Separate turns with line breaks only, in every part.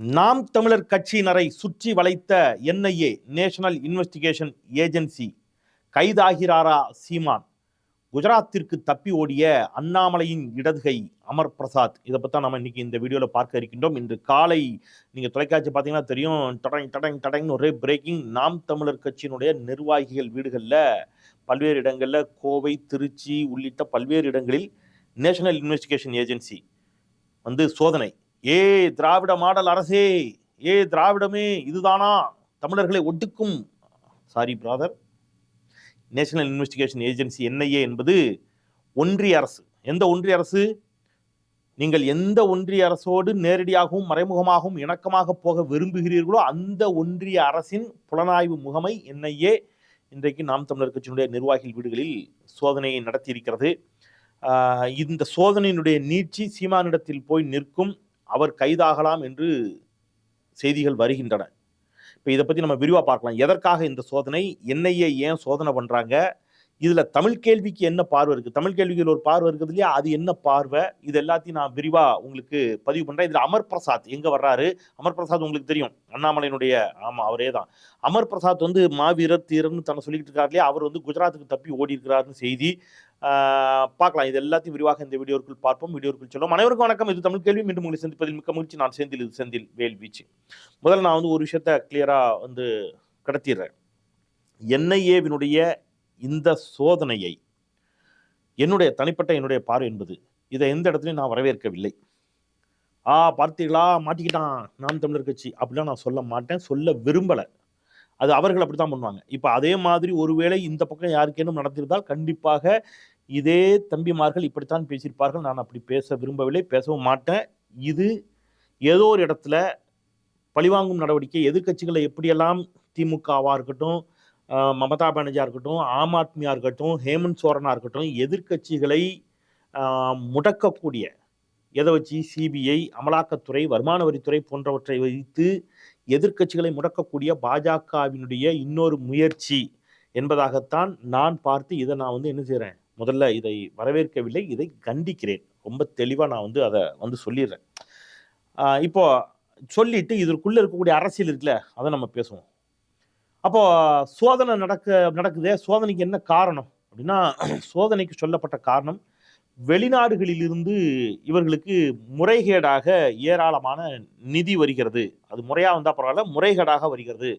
நாம் தமிழர் கட்சியினரை சுற்றி வளைத்த என்ஐஏ நேஷனல் இன்வெஸ்டிகேஷன் ஏஜென்சி கைதாகிறாரா சீமான்? குஜராத்திற்கு தப்பி ஓடிய அண்ணாமலையின் இடதுகை அமர் பிரசாத். இதை பற்றி நம்ம இன்றைக்கி இந்த வீடியோவில் பார்க்க இருக்கின்றோம். இன்று காலை நீங்கள் தொலைக்காட்சி பார்த்தீங்கன்னா தெரியும் டடங் டடங் டடங்னு ஒரே பிரேக்கிங் நாம் தமிழர் கட்சியினுடைய நிர்வாகிகள் வீடுகளில் பல்வேறு இடங்களில் கோவை திருச்சி உள்ளிட்ட பல்வேறு இடங்களில் நேஷனல் இன்வெஸ்டிகேஷன் ஏஜென்சி வந்து சோதனை ஏ திராவிட மாடல் அரசே ஏ திராவிடமே இதுதானா? தமிழர்களை ஒடுக்கும். Sorry brother National Investigation Agency NIA என்பது ஒன்றிய அரசு. எந்த ஒன்றிய அரசு? நீங்கள் எந்த ஒன்றிய அரசோடு நேரடியாகவும் மறைமுகமாகவும் இணக்கமாக போக விரும்புகிறீர்களோ அந்த ஒன்றிய அரசின் புலனாய்வு முகமை என்ஐஏ இன்றைக்கு நாம் தமிழர் கட்சியினுடைய நிர்வாகிகள் வீடுகளில் சோதனையை நடத்தியிருக்கிறது. இந்த சோதனையினுடைய நீட்சி சீமானிடத்தில் போய் நிற்கும் அவர் கைதாகலாம் என்று செய்திகள் வருகின்றன. இப்போ இதை பற்றி நம்ம விரிவாக பார்க்கலாம். எதற்காக இந்த சோதனை? என்ஐஏ ஏன் சோதனை பண்ணுறாங்க இதில் தமிழ் கேள்விக்கு என்ன பார்வை இருக்குது தமிழ் கேள்விகள் ஒரு பார்வை இருக்குது இல்லையா? அது என்ன பார்வை? இது எல்லாத்தையும் நான் விரிவாக உங்களுக்கு பதிவு பண்ணுறேன் இதில் அமர் பிரசாத் எங்கே வர்றாரு? அமர் பிரசாத் உங்களுக்கு தெரியும். அண்ணாமலையினுடைய ஆமாம் அவரே தான். அமர் பிரசாத் வந்து மாவீரர் தீரர்னு தன்னை சொல்லிக்கிட்டு இருக்காரு இல்லையா? அவர் வந்து குஜராத்துக்கு தப்பி ஓடி இருக்கிறாருன்னு செய்தி. பார்க்கலாம். இது எல்லாத்தையும் விரிவாக இந்த வீடியோக்குள் பார்ப்போம். வீடியோக்குள் சொல்லுவோம் அனைவருக்கும் வணக்கம். இது தமிழ் கேள்வி. மீண்டும் உங்களை சந்திப்பதில் மிக்க மகிழ்ச்சி. நான் செந்தில். இது செந்தில் வேல் வீச்சு. முதல்ல நான் வந்து ஒரு விஷயத்த கிளியராக வந்து கடத்திடுறேன். என்ஐஏவினுடைய இந்த சோதனையை என்னுடைய தனிப்பட்ட என்னுடைய பார்வை என்பது இதை எந்த இடத்துலையும் நான் வரவேற்கவில்லை. ஆ பார்த்தீங்களா மாட்டிக்கிட்டான். நாம் தமிழர் கட்சி. அப்படிலாம் நான் சொல்ல மாட்டேன். சொல்ல விரும்பலை. அது அவர்கள் அப்படி தான் பண்ணுவாங்க. இப்போ அதே மாதிரி ஒருவேளை இந்த பக்கம் யாருக்கேனும் நடந்திருந்தால் கண்டிப்பாக இதே தம்பிமார்கள் இப்படித்தான் பேசியிருப்பார்கள். நான் அப்படி பேச விரும்பவில்லை பேசவும் மாட்டேன். இது ஏதோ ஒரு இடத்துல பழிவாங்கும் நடவடிக்கை. எதிர்க்கட்சிகளை எப்படியெல்லாம் திமுகவாக இருக்கட்டும் மமதா பானர்ஜியாக இருக்கட்டும் ஆம் ஆத்மியாக இருக்கட்டும் ஹேமந்த் சோரனாக இருக்கட்டும் எதிர்க்கட்சிகளை முடக்கக்கூடிய எதை வச்சு? சிபிஐ அமலாக்கத்துறை வருமான வரித்துறை போன்றவற்றை வைத்து எதிர்க்கட்சிகளை முடக்கக்கூடிய பாஜகவினுடைய இன்னொரு முயற்சி என்பதாகத்தான் நான் பார்த்து இதை நான் வந்து என்ன செய்கிறேன் முதல்ல இதை வரவேற்கவில்லை இதை கண்டிக்கிறேன். ரொம்ப தெளிவாக நான் வந்து அதை வந்து சொல்லிடுறேன். இப்போ சொல்லிட்டு இதற்குள்ளே இருக்கக்கூடிய அரசியல் இருக்குல்ல அதை நம்ம பேசுவோம். அப்போ சோதனை நடக்க நடக்குதே சோதனைக்கு என்ன காரணம்? அப்படின்னா சோதனைக்கு சொல்லப்பட்ட காரணம் வெளிநாடுகளிலிருந்து இவர்களுக்கு முறைகேடாக ஏராளமான நிதி வருகிறது. அது முறையாக வந்தால் பரவாயில்ல முறைகேடாக வருகிறது.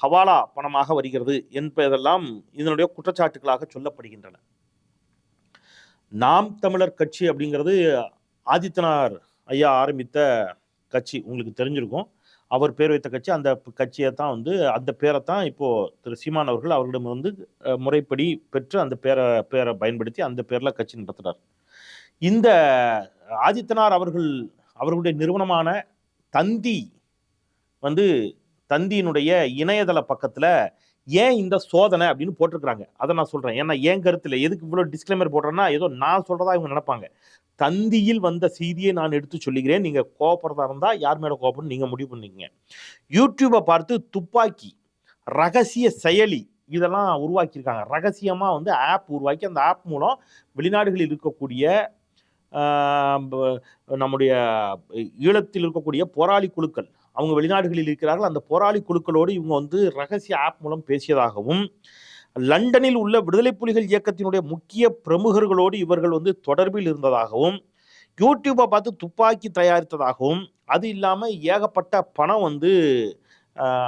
ஹவாலா பணமாக வருகிறது என்பதெல்லாம் இதனுடைய குற்றச்சாட்டுகளாக சொல்லப்படுகின்றன. நாம் தமிழர் கட்சி அப்படிங்கிறது ஆதித்தனார் ஐயா ஆரம்பித்த கட்சி உங்களுக்கு தெரிஞ்சிருக்கும். அவர் பேர் வைத்த கட்சி அந்த கட்சியை தான் வந்து அந்த பேரை தான் இப்போது திரு சீமான் அவர்கள் அவர்களிடம் வந்து முறைப்படி பெற்று அந்த பேரை பேரை பயன்படுத்தி அந்த பேரில் கட்சி நடத்துகிறார் இந்த ஆதித்தனார் அவர்கள் அவர்களுடைய நிறுவனமான தந்தி வந்து தந்தியினுடைய இணையதள பக்கத்தில் ஏன் இந்த சோதனை அப்படின்னு போட்டிருக்கிறாங்க. அதை நான் சொல்கிறேன் ஏன்னா ஏன் கருத்தில் எதுக்கு இவ்வளோ டிஸ்க்ளைமர் போடுறேன்னா ஏதோ நான் சொல்கிறதா இவங்க நினைப்பாங்க. தந்தியில் வந்த செய்தியை நான் எடுத்து சொல்லுகிறேன். நீங்கள் கோபப்படுறதா இருந்தால் யார் மேலே கோபம்னு நீங்கள் முடிவு பண்ணிக்கங்க. யூடியூப்பை பார்த்து துப்பாக்கி ரகசிய செயலி இதெல்லாம் உருவாக்கியிருக்காங்க. ரகசியமாக வந்து ஆப் உருவாக்கி அந்த ஆப் மூலம் வெளிநாடுகளில் இருக்கக்கூடிய நம்முடைய ஈழத்தில் இருக்கக்கூடிய போராளி குழுக்கள் அவங்க வெளிநாடுகளில் இருக்கிறார்கள் அந்த போராளி குழுக்களோடு இவங்க வந்து ரகசிய ஆப் மூலம் பேசியதாகவும் லண்டனில் உள்ள விடுதலை புலிகள் இயக்கத்தினுடைய முக்கிய பிரமுகர்களோடு இவர்கள் வந்து தொடர்பில் இருந்ததாகவும் யூடியூப்பை பார்த்து துப்பாக்கி தயாரித்ததாகவும் அது இல்லாமல் ஏகப்பட்ட பணம் வந்து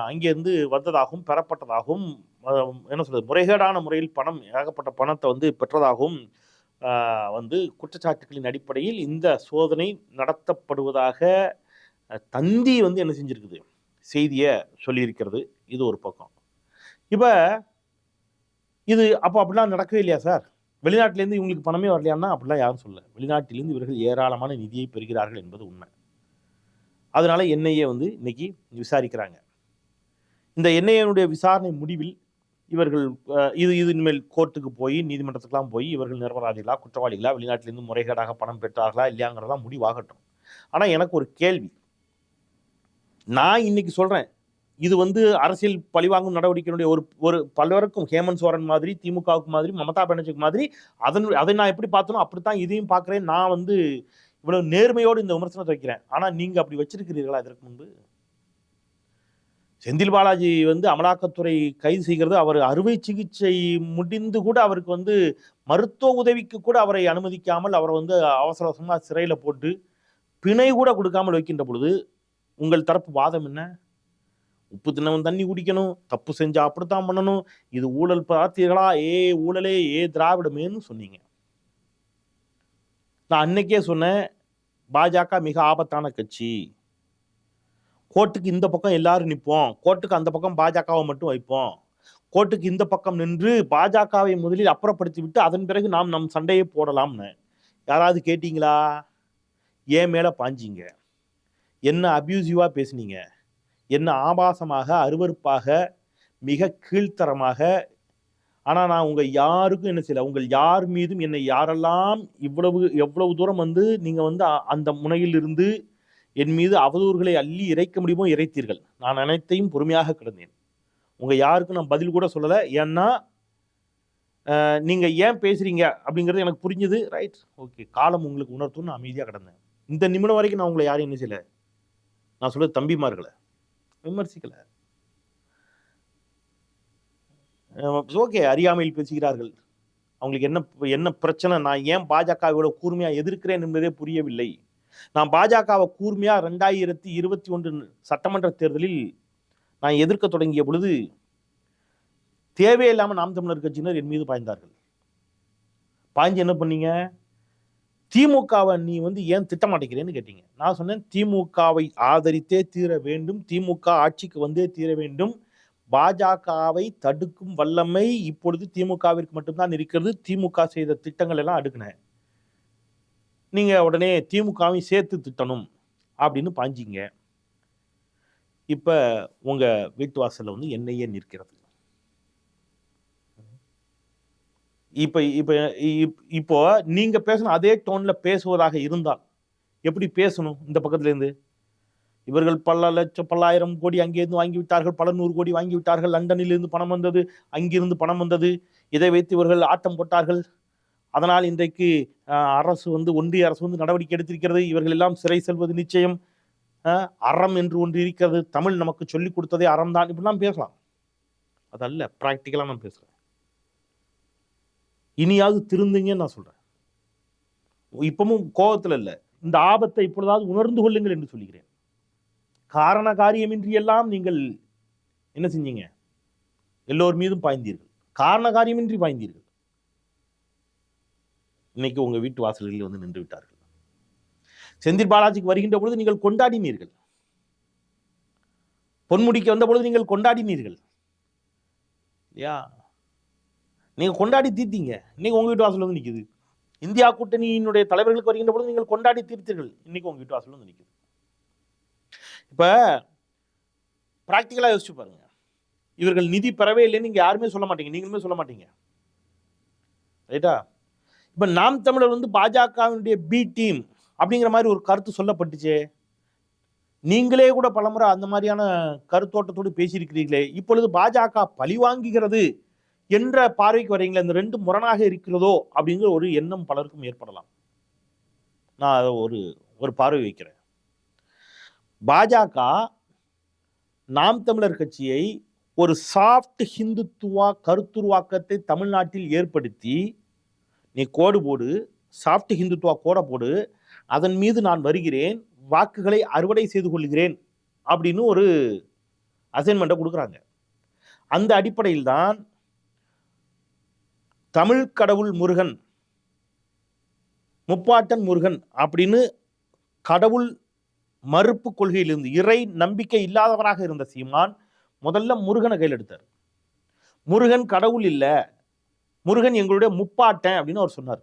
அங்கேருந்து வந்ததாகவும் பெறப்பட்டதாகவும் என்ன சொல்றது முறைகேடான முறையில் பணம் ஏகப்பட்ட பணத்தை வந்து பெற்றதாகவும் வந்து குற்றச்சாட்டுகளின் அடிப்படையில் இந்த சோதனை நடத்தப்படுவதாக தந்தி வந்து என்ன செஞ்சுருக்குது? செய்தியை சொல்லியிருக்கிறது. இது ஒரு பக்கம். இப்போ இது அப்போ அப்படிலாம் நடக்கவே இல்லையா சார்? வெளிநாட்டிலேருந்து இவங்களுக்கு பணமே வரலையான்னா அப்படிலாம் யாரும் சொல்ல வெளிநாட்டிலிருந்து இவர்கள் ஏராளமான நிதியை பெறுகிறார்கள் என்பது உண்மை. அதனால் என்ஐஏ வந்து இன்னைக்கு விசாரிக்கிறாங்க. இந்த என்ஐஏனுடைய விசாரணை முடிவில் இவர்கள் இது இது இனிமேல் கோர்ட்டுக்கு போய் நீதிமன்றத்துக்குலாம் போய் இவர்கள் நிரபராதிகளா குற்றவாளிகளா வெளிநாட்டிலிருந்து முறைகேடாக பணம் பெற்றார்களா இல்லையாங்கிறதெல்லாம் முடிவாகட்டும். ஆனால் எனக்கு ஒரு கேள்வி. நான் இன்னைக்கு சொல்றேன் இது வந்து அரசியல் பழிவாங்கும் நடவடிக்கையினுடைய ஒரு ஒரு பலருக்கும் ஹேமந்த் சோரன் மாதிரி திமுகவுக்கு மாதிரி மமதா பானர்ஜிக்கு மாதிரி அதன் அதை நான் எப்படி பார்த்தனோ அப்படித்தான் இதையும் பார்க்குறேன். நான் வந்து இவ்வளவு நேர்மையோடு இந்த விமர்சனத்தை வைக்கிறேன். ஆனால் நீங்கள் அப்படி வச்சிருக்கிறீர்களா இதற்கு முன்பு? செந்தில் பாலாஜி வந்து அமலாக்கத்துறை கைது செய்கிறது அவர் அறுவை சிகிச்சை முடிந்து கூட அவருக்கு வந்து மருத்துவ உதவிக்கு கூட அவரை அனுமதிக்காமல் அவரை வந்து அவசர அவசரமாக சிறையில் போட்டு பிணை கூட கொடுக்காமல் வைக்கின்ற பொழுது உங்கள் தரப்பு வாதம் என்ன? உப்பு தினமும் தண்ணி குடிக்கணும் தப்பு செஞ்சா அப்படித்தான் பண்ணணும். இது ஊழல் பார்த்தீர்களா ஏ ஊழலே ஏ திராவிடமேன்னு சொன்னீங்க. நான் அன்னைக்கே சொன்னேன் பாஜக மிக ஆபத்தான கட்சி. கோர்ட்டுக்கு இந்த பக்கம் எல்லாரும் நிற்போம் கோர்ட்டுக்கு அந்த பக்கம் பாஜகவை மட்டும் வைப்போம். கோர்ட்டுக்கு இந்த பக்கம் நின்று பாஜகவை முதலில் அப்புறப்படுத்தி விட்டு அதன் பிறகு நாம் நம் சண்டையை போடலாம்னு. யாராவது கேட்டீங்களா? ஏன் மேலே பாஞ்சிங்க? என்ன அப்யூசிவாக பேசுனீங்க? என்ன ஆபாசமாக அருவருப்பாக மிக கீழ்த்தரமாக. ஆனால் நான் உங்கள் யாருக்கும் என்ன செய்யலை. உங்கள் யார் மீதும் என்னை யாரெல்லாம் இவ்வளவு எவ்வளவு தூரம் வந்து நீங்கள் வந்து அ- அந்த முனையிலிருந்து என் மீது அவதூறுகளை அள்ளி இறைக்க முடியுமோ இறைத்தீர்கள். நான் அனைத்தையும் பொறுமையாக கிடந்தேன். உங்கள் யாருக்கும் நான் பதில் கூட சொல்லலை. ஏன்னா நீங்கள் ஏன் பேசுகிறீங்க அப்படிங்கிறது எனக்கு புரிஞ்சுது. ரைட் ஓகே காலம் உங்களுக்கு உணர்த்தும் நான் அமைதியாக கிடந்தேன். இந்த நிமிடம் வரைக்கும் நான் உங்களை யாரையும் என்ன செய்யலை நான் சொல்றது தம்பிமார்களை. விமர்சிக்கல. ஓகே அறியாமையில் பேசுகிறார்கள். அவங்களுக்கு என்ன என்ன பிரச்சனை? நான் ஏன் பாஜகவோட கூர்மையா எதிர்க்கிறேன் என்பதே புரியவில்லை. நான் பாஜகவை கூர்மையா ரெண்டாயிரத்தி இருபத்தி ஒன்று சட்டமன்ற தேர்தலில் நான் எதிர்க்க தொடங்கிய பொழுது தேவையில்லாம நாம் தமிழர் கட்சியினர் என் மீது பாய்ந்தார்கள். பாய்ஞ்சு என்ன பண்ணீங்க? திமுகவை நீ வந்து ஏன் திட்ட மாட்டேங்கிறேன்னு கேட்டீங்க. நான் சொன்னேன் திமுகவை ஆதரித்தே தீர வேண்டும். திமுக ஆட்சிக்கு வந்தே தீர வேண்டும். பாஜகவை தடுக்கும் வல்லமை இப்பொழுது திமுகவிற்கு மட்டும்தான் இருக்கிறது. திமுக செய்த திட்டங்கள் எல்லாம் அடுக்கினேன் நீங்கள் உடனே திமுகவையும் சேர்த்து திட்டணும் அப்படின்னு பாஞ்சிங்க இப்போ உங்கள் வீட்டு வாசலில் வந்து என்னையே நிற்கிறது. இப்போ இப்போ இப்- இப்போ நீங்கள் பேசின அதே டோனில் பேசுவதாக இருந்தால் எப்படி பேசணும் இந்த பக்கத்துலேருந்து? இவர்கள் பல லட்சம் பல்லாயிரம் கோடி அங்கேருந்து வாங்கி விட்டார்கள் பல நூறு கோடி வாங்கி விட்டார்கள் லண்டனில் இருந்து பணம் வந்தது அங்கிருந்து பணம் வந்தது இதை வைத்து இவர்கள் ஆட்டம் போட்டார்கள். அதனால் இன்றைக்கு அரசு வந்து ஒன்றிய அரசு வந்து நடவடிக்கை எடுத்திருக்கிறது. இவர்கள் எல்லாம் சிறை செல்வது நிச்சயம். அறம் என்று ஒன்று இருக்கிறது. தமிழ் நமக்கு சொல்லிக் கொடுத்ததே அறம் தான். இப்படிலாம் பேசலாம். அதல்ல ப்ராக்டிக்கலாக நான் பேசுகிறேன் இனியாவது திருந்துங்கன்னு நான் சொல்கிறேன் இப்பவும் கோபத்தில் இல்லை. இந்த ஆபத்தை இப்பொழுதாவது உணர்ந்து கொள்ளுங்கள் என்று சொல்கிறேன் காரண காரியமின்றி எல்லாம் நீங்கள் என்ன செஞ்சீங்க? எல்லோர் மீதும் பாய்ந்தீர்கள். காரண காரியமின்றி பாய்ந்தீர்கள். இன்னைக்கு உங்கள் வீட்டு வாசல்களில் வந்து நின்று விட்டார்கள். செந்தில் பாலாஜிக்கு வருகின்ற பொழுது நீங்கள் கொண்டாடினீர்கள். பொன்முடிக்கு வந்த பொழுது நீங்கள் கொண்டாடினீர்கள். இல்லையா? நீங்கள் கொண்டாடி தீர்த்தீங்க. இன்னைக்கு உங்கள் வீட்டு வாசல் வந்து நிற்கிது இந்தியா கூட்டணியினுடைய தலைவர்களுக்கு வருகின்ற பொழுது நீங்கள் கொண்டாடி தீர்த்தீர்கள். இன்னைக்கு உங்க வீட்டு வாசல் வந்து நிக்குது. இப்ப பிராக்டிக்கலா யோசிச்சு பாருங்க. இவர்கள் நிதி பெறவே இல்லைன்னு நீங்க யாருமே சொல்ல மாட்டீங்க. நீங்களுமே சொல்ல மாட்டீங்க. ரைட்டா? இப்ப நாம் தமிழர் வந்து பாஜகவினுடைய பி டீம் அப்படிங்கிற மாதிரி ஒரு கருத்து சொல்லப்பட்டுச்சே. நீங்களே கூட பலமுறை அந்த மாதிரியான கருத்தோட்டத்தோடு பேசியிருக்கிறீர்களே. இப்பொழுது பாஜக பழி வாங்குகிறது. என்ற பார்வைக்கு வரீங்களா இந்த ரெண்டு முரணாக இருக்கிறதோ அப்படிங்கிற ஒரு எண்ணம் பலருக்கும் ஏற்படலாம். நான் அதை ஒரு ஒரு பார்வை வைக்கிறேன். பாஜக நாம் தமிழர் கட்சியை ஒரு சாஃப்ட் ஹிந்துத்துவா கருத்துருவாக்கத்தை தமிழ்நாட்டில் ஏற்படுத்தி நீ கோடு போடு சாஃப்ட் ஹிந்துத்துவா கோடை போடு அதன் மீது நான் வருகிறேன் வாக்குகளை அறுவடை செய்து கொள்கிறேன் அப்படின்னு ஒரு அசைன்மெண்ட்டை கொடுக்குறாங்க. அந்த அடிப்படையில் தான் தமிழ் கடவுள் முருகன் முப்பாட்டன் முருகன் அப்படின்னு கடவுள் மறுப்பு கொள்கையிலிருந்து இறை நம்பிக்கை இல்லாதவராக இருந்த சீமான் முதல்ல முருகனை கையில் எடுத்தார். முருகன் கடவுள் இல்லை முருகன் எங்களுடைய முப்பாட்டன் அப்படின்னு அவர் சொன்னார்.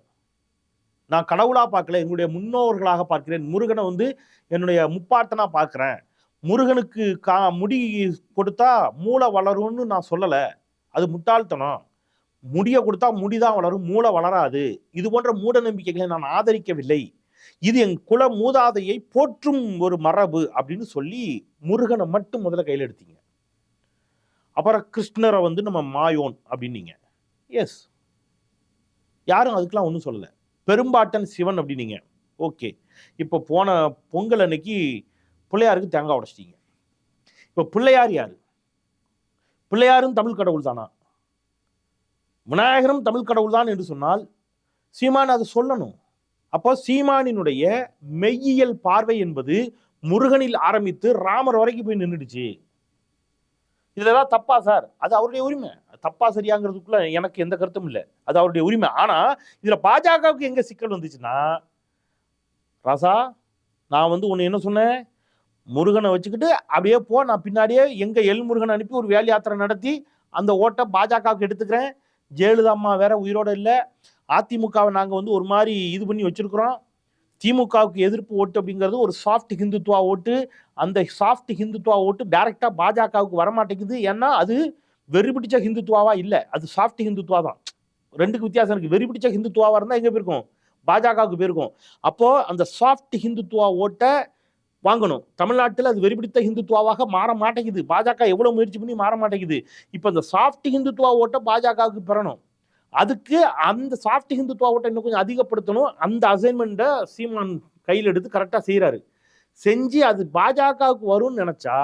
நான் கடவுளாக பார்க்கல எங்களுடைய முன்னோர்களாக பார்க்கிறேன் முருகனை வந்து என்னுடைய முப்பாட்டனாக பார்க்குறேன். முருகனுக்கு கா முடி கொடுத்தா மூளை வளரும்னு நான் சொல்லலை அது முட்டாள்தனம். முடிய கொடுத்தா முடிதான் வளரும் மூளை வளராது. இது போன்ற மூட நம்பிக்கைகளை நான் ஆதரிக்கவில்லை. இது என் குல மூதாதையை போற்றும் ஒரு மரபு அப்படின்னு சொல்லி முருகனை மட்டும் முதல்ல கையில் எடுத்தீங்க. அப்புறம் கிருஷ்ணரை வந்து நம்ம மாயோன் அப்படின்னீங்க. எஸ் யாரும் அதுக்கெலாம் ஒன்றும் சொல்லலை. பெரும்பாட்டன் சிவன் அப்படின்னீங்க. ஓகே இப்போ போன பொங்கல் அன்னைக்கு பிள்ளையாருக்கு தேங்காய் உடைச்சிட்டீங்க. இப்போ பிள்ளையார் யார்? பிள்ளையாரும் தமிழ் கடவுள் தானா விநாயகரும் தமிழ் கடவுள் தான் என்று சொன்னால் சீமான் அதை சொல்லணும். அப்போ சீமானினுடைய மெய்யியல் பார்வை என்பது முருகனில் ஆரம்பித்து ராமர் வரைக்கும் போய் நின்றுடுச்சு. இதெல்லாம் தப்பா சார். அது அவருடைய உரிமை. தப்பா சரியாங்கிறதுக்குள்ள எனக்கு எந்த கருத்தும் இல்லை. அது அவருடைய உரிமை. ஆனா இதுல பாஜகவுக்கு எங்க சிக்கல் வந்துச்சுன்னா ராசா நான் வந்து உன்னை என்ன சொன்னேன்? முருகனை வச்சுக்கிட்டு அப்படியே போ. நான் பின்னாடியே எங்க எல் முருகனை அனுப்பி ஒரு வேல் யாத்திரை நடத்தி அந்த ஓட்டை பாஜகவுக்கு எடுத்துக்கிறேன். ஜெயலலிதா அம்மா வேற உயிரோட இல்லை. அதிமுகவை நாங்கள் வந்து ஒரு மாதிரி இது பண்ணி வச்சிருக்கிறோம். திமுகவுக்கு எதிர்ப்பு ஓட்டு அப்படிங்கிறது ஒரு சாஃப்ட் ஹிந்துத்துவா ஓட்டு. அந்த சாஃப்ட் ஹிந்துத்துவா ஓட்டு டைரெக்டாக பாஜகவுக்கு வரமாட்டேங்குது. ஏன்னா அது வெறி பிடிச்ச ஹிந்துத்துவாவா இல்லை. அது சாஃப்ட் ஹிந்துத்துவா தான். ரெண்டுக்கு வித்தியாசம் இருக்குது வெறி பிடிச்ச இருந்தால் எங்கே போயிருக்கும்? பாஜகவுக்கு போயிருக்கும். அப்போது அந்த சாஃப்ட் ஹிந்துத்துவா ஓட்டை வாங்கணும். தமிழ்நாட்டில் அது வெறிபிடித்த ஹிந்துத்துவாவாக மாற மாட்டேங்குது. பாஜக எவ்வளோ முயற்சி பண்ணி மாற மாட்டேங்குது. இப்போ இந்த சாஃப்ட் ஹிந்துத்துவா ஓட்டை பாஜகவுக்கு பெறணும். அதுக்கு அந்த சாஃப்ட் ஹிந்துத்துவா ஓட்டை இன்னும் கொஞ்சம் அதிகப்படுத்தணும். அந்த அசைன்மெண்ட்டை சீமான் கையில் எடுத்து கரெக்டாக செய்கிறாரு செஞ்சு அது பாஜகவுக்கு வரும்னு நினச்சா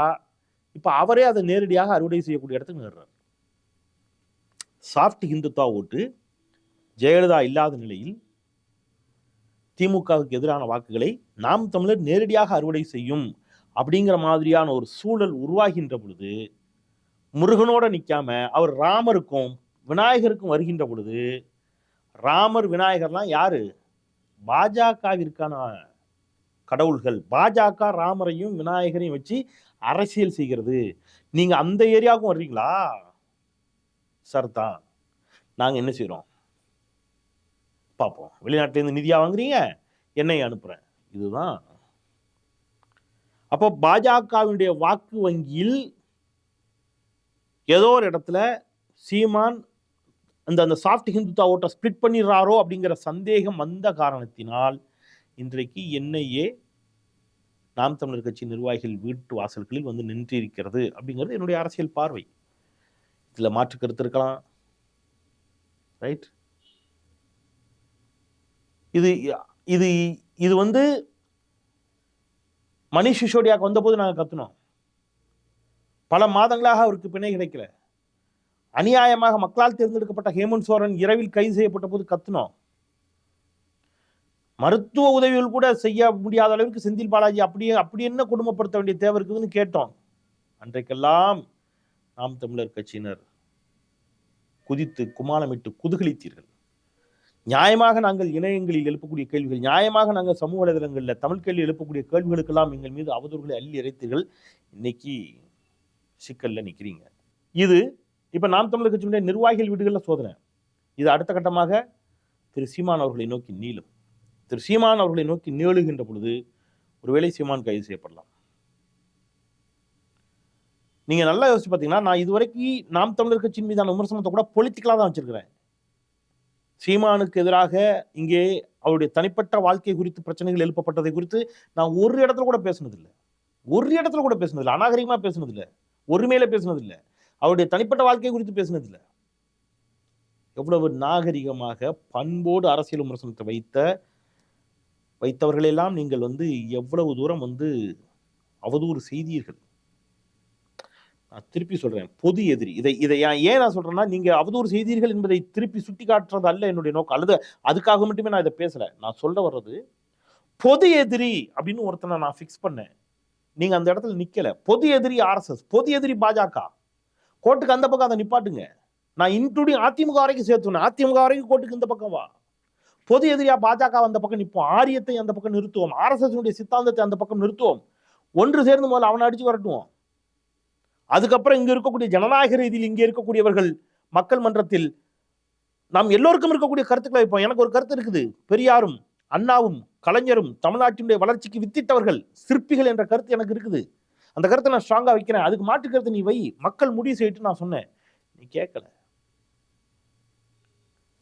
இப்போ அவரே அதை நேரடியாக அறுவடை செய்யக்கூடிய இடத்துக்கு நேர்றாரு சாஃப்ட் ஹிந்துத்துவா ஓட்டு ஜெயலலிதா இல்லாத நிலையில் திமுகவுக்கு எதிரான வாக்குகளை நாம் தமிழர் நேரடியாக அறுவடை செய்யும் அப்படிங்கிற மாதிரியான ஒரு சூழல் உருவாகின்ற பொழுது முருகனோட நிற்காம அவர் ராமருக்கும் விநாயகருக்கும் வருகின்ற பொழுது ராமர் விநாயகர்லாம் யாரு? பாஜகவிற்கான கடவுள்கள். பாஜக ராமரையும் விநாயகரையும் வச்சு அரசியல் செய்கிறது. நீங்கள் அந்த ஏரியாவுக்கும் வர்றீங்களா சார் தான். நாங்கள் என்ன செய்கிறோம் பார்ப்போம். வெளிநாட்டிலேருந்து நிதியாக வாங்குறீங்க? என்னை அனுப்புகிறேன் இதுதான். அப்போ பாஜகவினுடைய வாக்கு வங்கியில் ஏதோ ஒரு இடத்துல சீமான் அந்த அந்த சாஃப்ட் ஹிந்துத்தா ஓட்டை ஸ்பிளிட் பண்ணிடுறாரோ அப்படிங்கிற சந்தேகம் வந்த காரணத்தினால் இன்றைக்கு என்ஐஏ நாம் தமிழர் கட்சி நிர்வாகிகள் வீட்டு வாசல்களில் வந்து நின்றிருக்கிறது அப்படிங்கிறது என்னுடைய அரசியல் பார்வை. இதில் மாற்று கருத்து இருக்கலாம். ரைட் இது இது இது வந்து மணிஷ் சிசோடியாக்கு வந்தபோது நாங்கள் கத்துனோம். பல மாதங்களாக அவருக்கு பிணை கிடைக்கல. அநியாயமாக மக்களால் தேர்ந்தெடுக்கப்பட்ட ஹேமந்த் சோரன் இரவில் கைது செய்யப்பட்ட போது கத்துனோம். மருத்துவ உதவிகள் கூட செய்ய முடியாத அளவிற்கு செந்தில் பாலாஜி அப்படியே அப்படி என்ன குடும்பப்படுத்த வேண்டிய தேவை இருக்குதுன்னு கேட்டோம். அன்றைக்கெல்லாம் நாம் தமிழர் கட்சியினர் குதித்து குமாலமிட்டு குதுகலித்தீர்கள். நியாயமாக நாங்கள் இணையங்களில் எழுப்பக்கூடிய கேள்விகள் நியாயமாக நாங்கள் சமூக வலைதளங்களில் தமிழ் கேள்வி எழுப்பக்கூடிய கேள்விகளுக்கெல்லாம் எங்கள் மீது அவதூறுகளை அள்ளி இறைத்தீர்கள். இன்னைக்கு சிக்கல்ல நிற்கிறீங்க இது இப்போ நாம் தமிழர் கட்சியினுடைய நிர்வாகிகள் வீடுகளில் சோதனை. இது அடுத்த கட்டமாக திரு சீமான் அவர்களை நோக்கி நீளும். திரு சீமான் அவர்களை நோக்கி நீளுகின்ற பொழுது ஒருவேளை சீமான் கைது செய்யப்படலாம். நீங்கள் நல்லா யோசிச்சு பார்த்தீங்கன்னா நான் இதுவரைக்கும் நாம் தமிழர் கட்சியின் மீதான விமர்சனத்தை கூட பொலிட்டிக்கலாக தான் வச்சிருக்கிறேன். சீமானுக்கு எதிராக இங்கே அவருடைய தனிப்பட்ட வாழ்க்கை குறித்து பிரச்சனைகள் எழுப்பப்பட்டதை குறித்து நான் ஒரு இடத்துல கூட பேசுனதில்லை. ஒரு இடத்துல கூட பேசினதில்லை. அநாகரிகமாக பேசினதில்லை. ஒருமையில பேசுனதில்லை. அவருடைய தனிப்பட்ட வாழ்க்கை குறித்து பேசினதில்லை. எவ்வளவு நாகரிகமாக பண்போடு அரசியல் விமர்சனத்தை வைத்த வைத்தவர்களெல்லாம் நீங்கள் வந்து எவ்வளவு தூரம் வந்து அவதூறு செய்தீர்கள். நான் திருப்பி சொல்றேன் பொது எதிரி. இதை இதை ஏன் ஏன் நான் சொல்றேன்னா நீங்க அவதூறு செய்தீர்கள் என்பதை திருப்பி சுட்டி காட்டுறது அல்ல என்னுடைய நோக்கம். அல்லது அதுக்காக மட்டுமே நான் இதை பேசல. நான் சொல்ல வர்றது பொது எதிரி அப்படின்னு ஒருத்தனை நான் ஃபிக்ஸ் பண்ணேன். நீங்க அந்த இடத்துல நிக்கல. பொது எதிரி ஆர்எஸ்எஸ் பொது எதிரி பாஜக. கோர்ட்டுக்கு அந்த பக்கம் அதை நிப்பாட்டுங்க. நான் இன்க்ளூடிங் அதிமுக வரைக்கும் சேர்த்துனேன் அதிமுக வரைக்கும் கோர்ட்டுக்கு இந்த பக்கம் வா. பொது எதிரியா பாஜக அந்த பக்கம் நிற்போம் ஆரியத்தை அந்த பக்கம் நிறுத்துவோம். ஆர்எஸ்எஸ் சித்தாந்தத்தை அந்த பக்கம் நிறுத்துவோம். ஒன்று சேர்ந்து முதல்ல அவனை அடிச்சு வரட்டுவோம். அதுக்கப்புறம் இங்கே இருக்கக்கூடிய ஜனநாயக ரீதியில் இங்கே இருக்கக்கூடியவர்கள் மக்கள் மன்றத்தில் நாம் எல்லோருக்கும் இருக்கக்கூடிய கருத்துக்களை வைப்போம். எனக்கு ஒரு கருத்து இருக்குது. பெரியாரும் அண்ணாவும் கலைஞரும் தமிழ்நாட்டினுடைய வளர்ச்சிக்கு வித்திட்டவர்கள் சிற்பிகள் என்ற கருத்து எனக்கு இருக்குது. அந்த கருத்தை நான் ஸ்ட்ராங்காக வைக்கிறேன். அதுக்கு மாற்று கருத்து நீ வை. மக்கள் முடிவு செய்யிட்டு நான் சொன்னேன். நீ கேட்கல.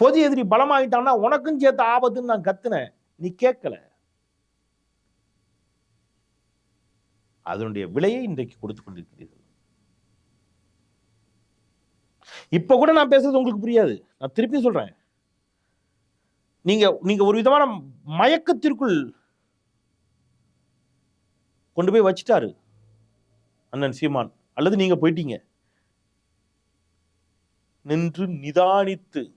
பொது எதிரி பலமாகிட்டான்னா உனக்கும் சேர்த்த ஆபத்துன்னு நான் கத்துனேன். நீ கேட்கல. அதனுடைய விலையை இன்றைக்கு கொடுத்து கொண்டிருக்கிறீர்கள். இப்ப கூட நான் பேசுறது உங்களுக்கு புரியாது. நான் திருப்பி சொல்றேன். நீங்க நீங்க ஒரு விதமான மயக்கத்திற்குள் கொண்டு போய் வச்சிட்டாரு அண்ணன் சீமான். அல்லது நீங்க போயிட்டீங்க. நின்று நிதானித்து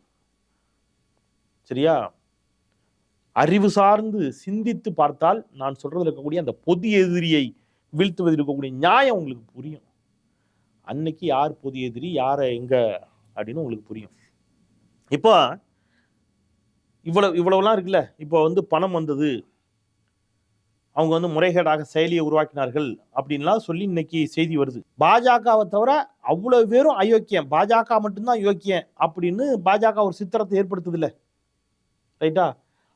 சரியா? அறிவு சார்ந்து சிந்தித்து பார்த்தால் நான் சொல்றதுல இருக்கக்கூடிய அந்த பொது எதிரியை வீழ்த்துவதில் இருக்கக்கூடிய நியாயம் உங்களுக்கு புரியும். அன்னைக்கு யார் புதிய எதிரி யாரை எங்க அப்படின்னு உங்களுக்கு புரியும். இப்போ இவ்வளவு இவ்வளவுலாம் இருக்குல்ல இப்போ வந்து பணம் வந்தது அவங்க வந்து முறைகேடாக செயலியை உருவாக்கினார்கள் அப்படின்லாம் சொல்லி இன்னைக்கு செய்தி வருது. பாஜகவை தவிர அவ்வளவு பேரும் அயோக்கியம். பாஜக மட்டும்தான் யோக்கியம் அப்படின்னு பாஜக ஒரு சித்திரத்தை ஏற்படுத்துது ரைட்டா?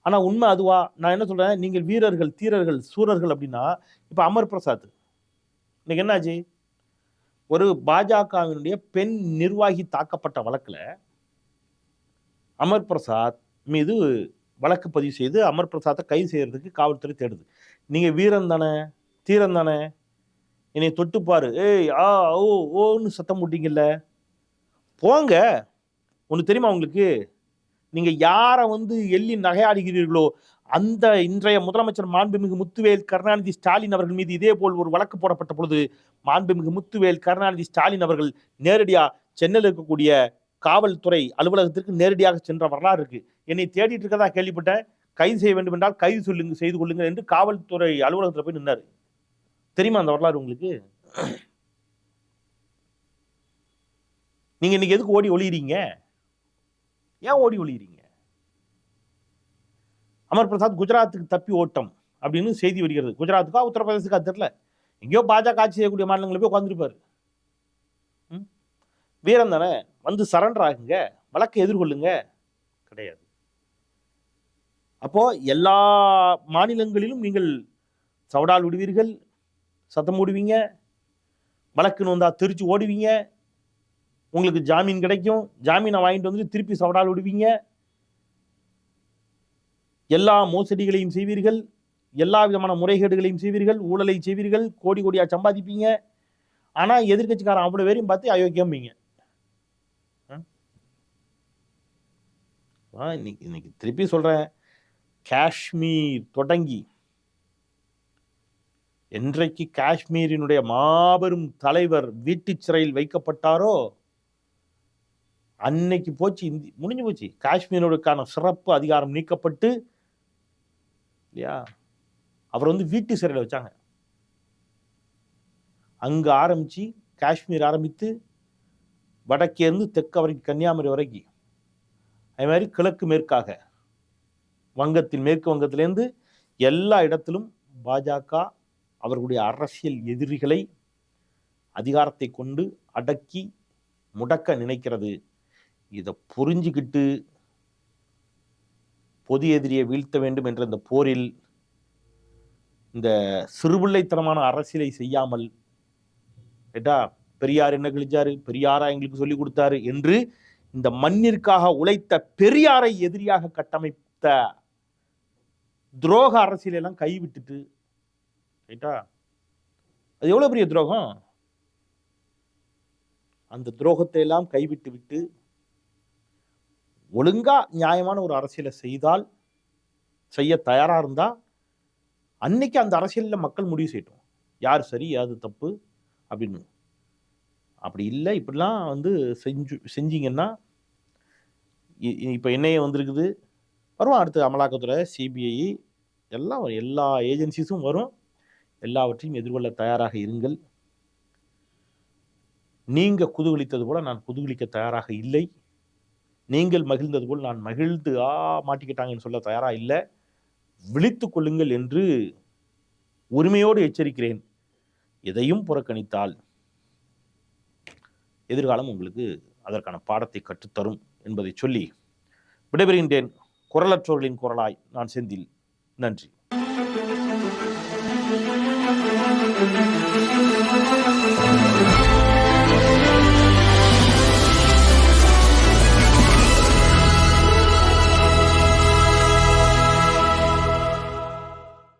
ஆனா உண்மை அதுவா? நான் என்ன சொல்றேன்? நீங்கள் வீரர்கள் தீரர்கள் சூரர்கள் அப்படின்னா இப்ப அமர் பிரசாத் இன்னைக்கு என்னாச்சு? ஒரு பாஜகவினுடைய பெண் நிர்வாகி தாக்கப்பட்ட வழக்கில் அமர் பிரசாத் மீது வழக்கு பதிவு செய்து அமர் பிரசாத்தை கைது செய்கிறதுக்கு காவல்துறை தேடுது. நீங்கள் வீரன் தானே தீரன் தானே என்னை தொட்டுப்பாரு. ஏய் ஆ ஓ ஓன்னு சத்தம் போட்டீங்கல்ல. போங்க. ஒன்று தெரியுமா உங்களுக்கு? நீங்கள் யாரை வந்து எள்ளி நகையாடுகிறீர்களோ அந்த இன்றைய முதலமைச்சர் மாண்புமிகு முத்துவேல் கருணாநிதி ஸ்டாலின் அவர்கள் மீது இதே போல் ஒரு வழக்கு போடப்பட்ட பொழுது மாண்புமிகு முத்துவேல் கருணாநிதி ஸ்டாலின் அவர்கள் நேரடியாக சென்னையில் இருக்கக்கூடிய காவல்துறை அலுவலகத்திற்கு நேரடியாக சென்ற வரலாறு இருக்கு. என்னை தேடிட்டு இருக்கதா கேள்விப்பட்டேன். கைது செய்ய வேண்டும் என்றால் கைது சொல்லுங்க செய்து கொள்ளுங்கள் என்று காவல்துறை அலுவலகத்தில் போய் நின்னாரு. தெரியுமா அந்த வரலாறு உங்களுக்கு? நீங்க இன்னைக்கு எதுக்கு ஓடி ஒளியிறீங்க? ஏன் ஓடி ஒளியிறீங்க? அமர் பிரசாத் குஜராத்துக்கு தப்பி ஓட்டம் அப்படின்னு செய்தி வருகிறது. குஜராத்துக்கா உத்தரப்பிரதேசத்துக்கா தெரில எங்கேயோ பாஜக ஆட்சி செய்யக்கூடிய மாநிலங்களில் போய் உட்காந்துருப்பார் வீரம் தானே? வந்து சரண்டர் ஆகுங்க. வழக்கை எதிர்கொள்ளுங்க. கிடையாது. அப்போ எல்லா மாநிலங்களிலும் நீங்கள் சவடால் விடுவீர்கள். சத்தம் விடுவீங்க வழக்குன்னு வந்தா திருச்சி ஓடுவீங்க. உங்களுக்கு ஜாமீன் கிடைக்கும். ஜாமீனை வாங்கிட்டு வந்துட்டு திருப்பி சவடால் விடுவீங்க. எல்லா மோசடிகளையும் செய்வீர்கள் எல்லா விதமான முறைகேடுகளையும் செய்வீர்கள் ஊழலை செய்வீர்கள் கோடி கோடியாக சம்பாதிப்பீங்க. ஆனால் எதிர்க்கட்சிக்காரன் அவ்வளோ பேரையும் பார்த்து அயோக்கியம்பீங்க. ஆ, இன்னைக்கு இன்னைக்கு திருப்பி சொல்கிறேன் காஷ்மீர் தொடங்கி. என்றைக்கு காஷ்மீரினுடைய மாபெரும் தலைவர் வீட்டு சிறையில் வைக்கப்பட்டாரோ அன்னைக்கு போச்சு இந்தி முடிஞ்சு போச்சு. காஷ்மீருக்கான சிறப்பு அதிகாரம் நீக்கப்பட்டு இல்லையா? அவர் வந்து வீட்டு சிறையில் வச்சாங்க. அங்க ஆரம்பிச்சு காஷ்மீர் ஆரம்பித்து வடக்கேருந்து தெற்கு வரைக்கும் கன்னியாகுமரி வரைக்கும் அதே மாதிரி கிழக்கு மேற்காக வங்கத்தில் மேற்கு வங்கத்திலேருந்து எல்லா இடத்திலும் பாஜக அவர்களுடைய அரசியல் எதிரிகளை அதிகாரத்தை கொண்டு அடக்கி முடக்க நினைக்கிறது. இதை புரிஞ்சுக்கிட்டு பொது எதிரியை வீழ்த்த வேண்டும் என்ற இந்த போரில் இந்த சிறுபிள்ளைத்தனமான அரசியலை செய்யாமல் ஏட்டா பெரியார் என்ன கழிச்சாரு பெரியாரா எங்களுக்கு சொல்லி கொடுத்தாரு என்று இந்த மண்ணிற்காக உழைத்த பெரியாரை எதிரியாக கட்டமைத்த துரோக அரசியலை எல்லாம் கைவிட்டுட்டு ரைட்டா அது எவ்வளவு பெரிய துரோகம்? அந்த துரோகத்தை எல்லாம் கைவிட்டு விட்டு ஒழுங்கா நியாயமான ஒரு அரசியலை செய்தால் செய்ய தயாராக இருந்தா அன்னைக்கு அந்த அரசியலில் மக்கள் முடிவு செய்யட்டும். யார் சரி யாது தப்பு அப்படின்னு. அப்படி இல்லை இப்படிலாம் வந்து செஞ்சு செஞ்சீங்கன்னா இ- இப்போ என்ஐஏ வந்திருக்குது. வரும் அடுத்து அமலாக்கத்துறை சிபிஐ எல்லாம் எல்லா ஏஜென்சிஸும் வரும். எல்லாவற்றையும் எதிர்கொள்ள தயாராக இருங்கள். நீங்கள் குதுகலித்தது போல நான் குதுகலிக்க தயாராக இல்லை. நீங்கள் மகிழ்ந்தது போல் நான் மகிழ்ந்து ஆ மாட்டிக்கிட்டாங்கன்னு சொல்ல தயாராக இல்லை. விழித்து கொள்ளுங்கள் என்று உரிமையோடு எச்சரிக்கிறேன். எதையும் புறக்கணித்தால் எதிர்காலம் உங்களுக்கு அதற்கான பாடத்தை கற்றுத்தரும் என்பதை சொல்லி விடைபெறுகின்றேன். குரலற்றோர்களின் குரலாய் நான் செந்தில். நன்றி.